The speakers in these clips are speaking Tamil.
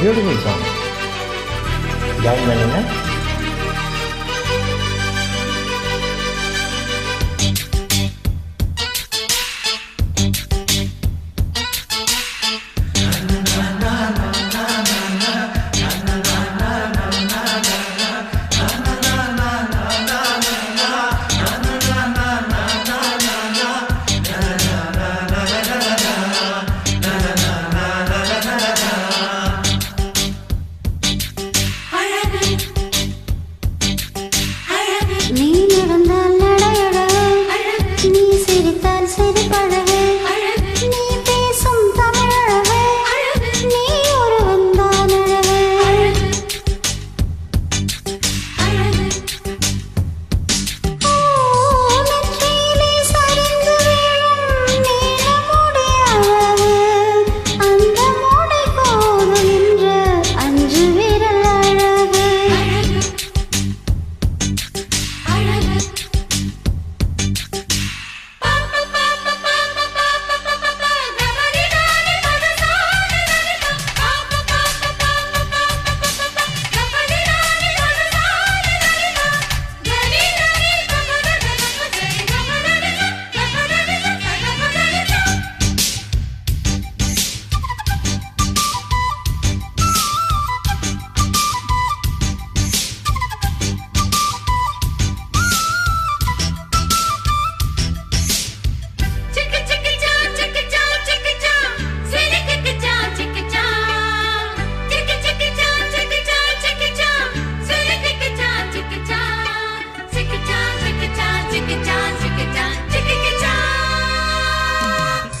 ब्यूटिफुल सॉन्ग जॉइन बनेंगे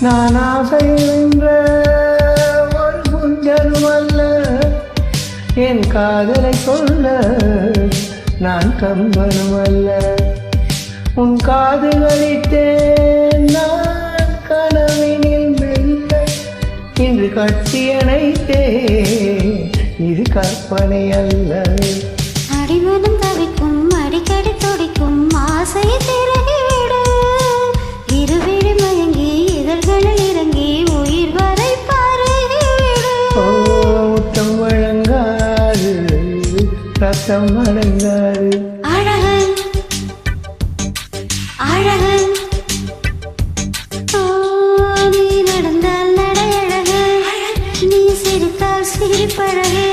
நான் ஆசை என்ற ஒரு குஞ்சலும் அல்ல. என் காதலை சொல்ல நான் கம்பனும் அல்ல. உன் காதுகளித்தேன் நான் கனவினில் மெல்ல. இன்று கட்டியணைத்தே இது கற்பனை அல்ல. அடிமனம் தவிக்கும் அடிக்கடி ரத்தம் வழங்காது அழகு அழகு ஓ, நீ நடந்தால் நடையழகு நீ சிரித்தால் சிரிப்பழகே.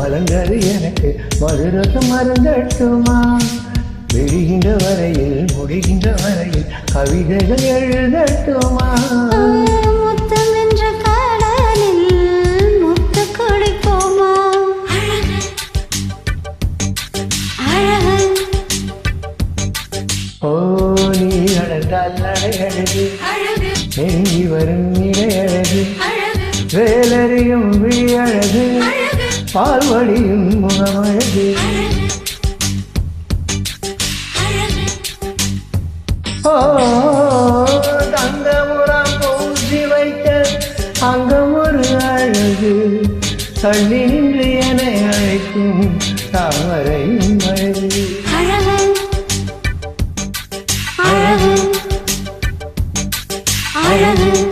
மலர்ந்தது எனக்கு மதுரசம் மருந்தட்டுமா விழுகின்ற வரையில் முடிகின்ற வரையில் கவிதைகள் எழுதட்டுமா நெருங்கி வரும் இடையழகு. வேலறியும் விழியழகு. பால்வடியும் முகமழகு. ஓ தங்கமுறம் பூசி வைத்த அங்கம் ஒரு அழகு. தள்ளி நின்று என அழைக்கும் தாமரையும் அழகு அழகு அழகு அழகு.